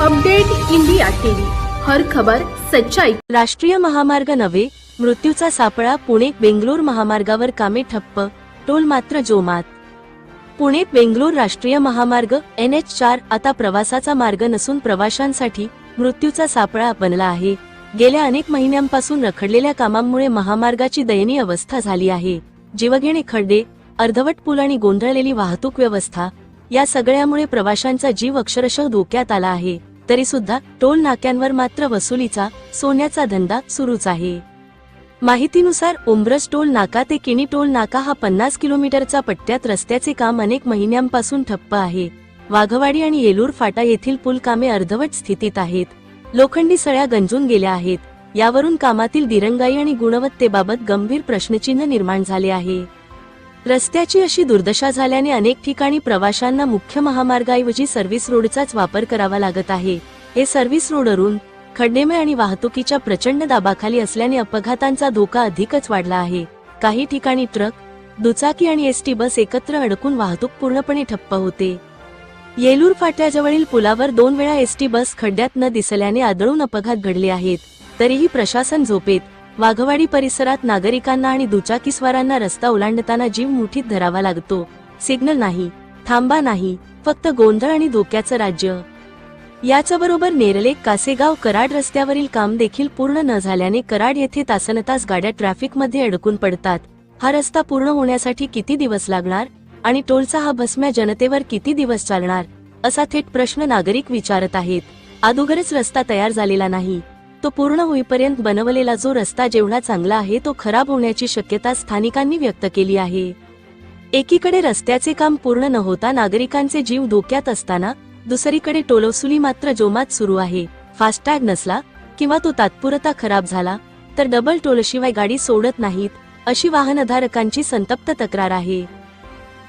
Update India TV. हर खबर सच्चाई. राष्ट्रीय महामार्ग नव्हे मृत्यूचा सापळा पुणे बेंगलोर महामार्गावर कामे ठप्प टोल मात्र जोमात. पुणे बेंगलोर राष्ट्रीय महामार्ग एन एच चार आता प्रवासाचा मार्ग नसून प्रवाशांसाठी मृत्यूचा सापळा बनला आहे. गेल्या अनेक महिन्यांपासून रखडलेल्या कामांमुळे महामार्गाची दयनीय अवस्था झाली आहे. जीवघेणे खड्डे अर्धवट पूल आणि गोंधळलेली वाहतूक व्यवस्था या सगळ्यामुळे प्रवाशांचा जीव अक्षरशः धोक्यात आला आहे. तरी सुद्धा टोल नाक्यांवर मात्र वसुलीचा सोन्याचा धंदा सुरूच आहे. माहितीनुसार ओम्ब्रस टोल नाका ते किनी टोल नाका हा पन्नास किलोमीटरचा पट्ट्यात रस्त्याचे काम अनेक महिन्यांपासून ठप्प आहे. वाघवाडी आणि येलूर फाटा येथील पूल कामे अर्धवट स्थितीत आहेत. लोखंडी सळ्या गंजून गेल्या आहेत. यावरून कामातील दिरंगाई आणि गुणवत्तेबाबत गंभीर प्रश्नचिन्ह निर्माण झाले आहे. रस्त्याची अशी दुर्दशा झाल्याने अनेक ठिकाणी प्रवाशांना मुख्य महामार्गाऐवजी सर्व्हिस रोडचाच वापर करावा लागत आहे. हे सर्व्हिस रोडवरून खड्डेमय आणि वाहतुकीच्या प्रचंड दाबाखाली असल्याने अपघातांचा धोका अधिकच वाढला आहे. काही ठिकाणी ट्रक दुचाकी आणि एसटी बस एकत्र अडकून वाहतूक पूर्णपणे ठप्प होते. येलूर फाट्याजवळील पुलावर दोन वेळा एसटी बस खड्ड्यात न दिसल्याने आदळून अपघात घडले आहेत. तरीही प्रशासन झोपेत वाघवाडी परिसरात नागरिकांना आणि दुचाकीस्वारांना रस्ता ओलांडताना जीव मुठीत धरावा लागतो. सिग्नल नाही थांबा नाही फक्त गोंधळ आणि धोक्याचं राज्य. याचबरोबर नेरले कासेगाव कराड रस्त्यावरील काम देखील पूर्ण न झाल्याने कराड येथे तासनतास गाड्या ट्रॅफिकमध्ये अडकून पडतात. हा रस्ता पूर्ण होण्यासाठी किती दिवस लागणार? आणि टोलचा हा भस्म्या जनतेवर किती दिवस चालणार? असा थेट प्रश्न नागरिक विचारत आहेत. अगोदरच रस्ता तयार झालेला नाही. तो पूर्ण होईपर्यंत बनवलेला जो रस्ता जेवढा चांगला आहे तो खराब होण्याची शक्यता स्थानिकांनी व्यक्त केली आहे. एकीकडे रस्त्याचे काम पूर्ण न होता नागरिकांचे जीव धोक्यात असताना दुसरीकडे टोलवसुली मात्र जोमात सुरू आहे. फास्टॅग नसला किंवा तो तात्पुरता खराब झाला तर डबल टोलशिवाय गाडी सोडत नाहीत अशी वाहनधारकांची संतप्त तक्रार आहे.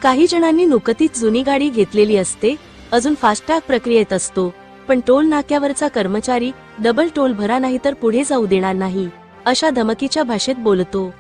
काही जणांनी नुकतीच जुनी गाडी घेतलेली असते अजून फास्टॅग प्रक्रियेत असतो. पण टोल नाक्यावरचा कर्मचारी डबल टोल भरा नाही तर पुढे जाऊ देणार नाही अशा धमकीच्या भाषेत बोलतो.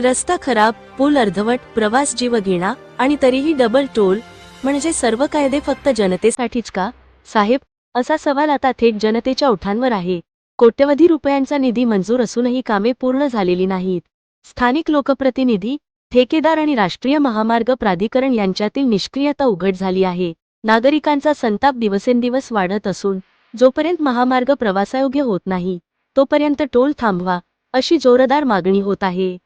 रस्ता खराब पूल अर्धवट प्रवास जीव घेणा आणि तरीही डबल टोल म्हणजे सर्व कायदे फक्त जनतेसाठीच का? साहेब असा सवाल आता थेट जनतेच्या उठांवर आहे. कोट्यवधी रुपयांचा निधी मंजूर असूनही कामे पूर्ण झालेली नाहीत. स्थानिक लोकप्रतिनिधी ठेकेदार आणि राष्ट्रीय महामार्ग प्राधिकरण यांच्यातील निष्क्रियता उघड झाली आहे. नागरिकांचा संताप दिवसेंदिवस वाढत असून जोपर्यंत महामार्ग प्रवासायोग्य होत नाही तोपर्यंत टोल थांबवा अशी जोरदार मागणी होत आहे.